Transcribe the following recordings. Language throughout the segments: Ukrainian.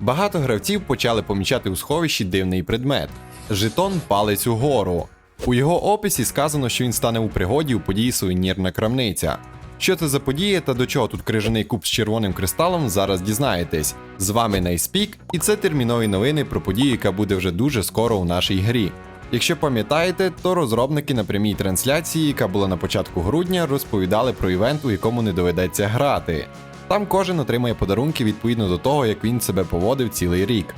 Багато гравців почали помічати у сховищі дивний предмет жетон палець угору. У його описі сказано, що він стане у пригоді у події сувенірна крамниця. Що це за подія та до чого тут крижаний куб з червоним кристалом, зараз дізнаєтесь. З вами Найспік, і це термінові новини про подію, яка буде вже дуже скоро у нашій грі. Якщо пам'ятаєте, то розробники на прямій трансляції, яка була на початку грудня, розповідали про івент, у якому не доведеться грати. Там кожен отримає подарунки відповідно до того, як він себе поводив цілий рік.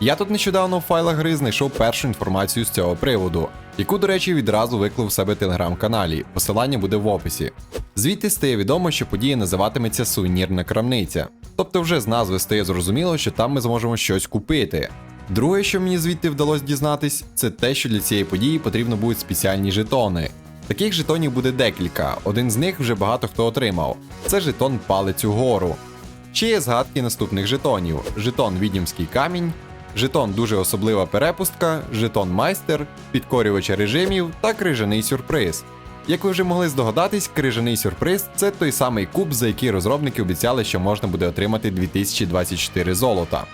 Я тут нещодавно в файлах гри знайшов першу інформацію з цього приводу, яку, до речі, відразу виклав в себе телеграм-каналі. Посилання буде в описі. Звідти стає відомо, що подія називатиметься сувенірна крамниця. Тобто вже з назви стає зрозуміло, що там ми зможемо щось купити. Друге, що мені звідти вдалося дізнатись, це те, що для цієї події потрібно будуть спеціальні жетони. Таких жетонів буде декілька, один з них вже багато хто отримав. Це жетон палець угору. Ще є згадки наступних жетонів: жетон відімський камінь, жетон дуже особлива перепустка, жетон майстер, підкорювача режимів та крижаний сюрприз. Як ви вже могли здогадатись, крижаний сюрприз це той самий куб, за який розробники обіцяли, що можна буде отримати 2024 золота.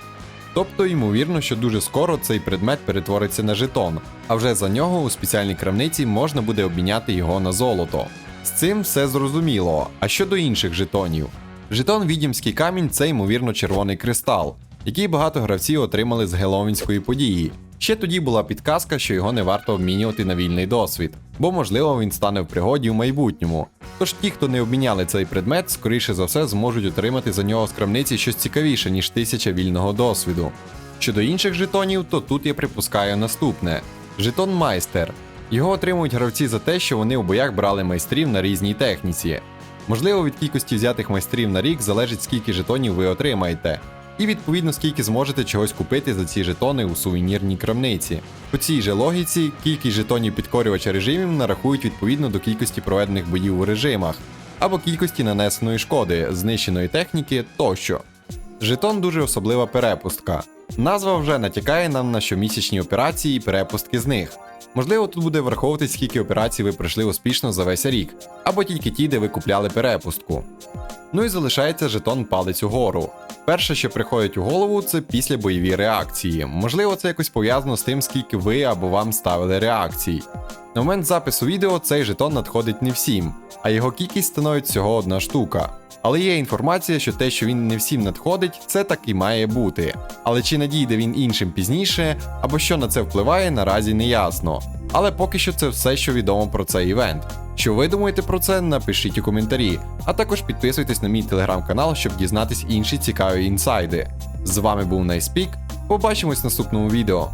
Тобто, ймовірно, що дуже скоро цей предмет перетвориться на жетон, а вже за нього у спеціальній крамниці можна буде обміняти його на золото. З цим все зрозуміло. А щодо інших жетонів, жетон відімський камінь це ймовірно червоний кристал, який багато гравців отримали з геловінської події. Ще тоді була підказка, що його не варто обмінювати на вільний досвід, бо можливо він стане в пригоді в майбутньому. Тож ті, хто не обміняли цей предмет, скоріше за все зможуть отримати за нього з крамниці щось цікавіше, ніж тисяча вільного досвіду. Щодо інших жетонів, то тут я припускаю наступне: жетон майстер. Його отримують гравці за те, що вони у боях брали майстрів на різній техніці. Можливо, від кількості взятих майстрів на рік залежить скільки жетонів ви отримаєте, і відповідно скільки зможете чогось купити за ці жетони у сувенірній крамниці. По цій же логіці, кількість жетонів підкорювача режимів нарахують відповідно до кількості проведених боїв у режимах, або кількості нанесеної шкоди, знищеної техніки тощо. Жетон дуже особлива перепустка. Назва вже натякає нам на щомісячні операції і перепустки з них. Можливо, тут буде враховуватись, скільки операцій ви пройшли успішно за весь рік, або тільки ті, де ви купляли перепустку. Ну і залишається жетон палець угору. Перше, що приходить у голову, це після бойові реакції. Можливо, це якось пов'язано з тим, скільки ви або вам ставили реакцій. На момент запису відео цей жетон надходить не всім, а його кількість становить всього одна штука. Але є інформація, що те, що він не всім надходить, це так і має бути. Але чи надійде він іншим пізніше, або що на це впливає, наразі не ясно. Але поки що це все, що відомо про цей івент. Що ви думаєте про це, напишіть у коментарі, а також підписуйтесь на мій телеграм-канал, щоб дізнатись інші цікаві інсайди. З вами був Найспік. Побачимось в наступному відео.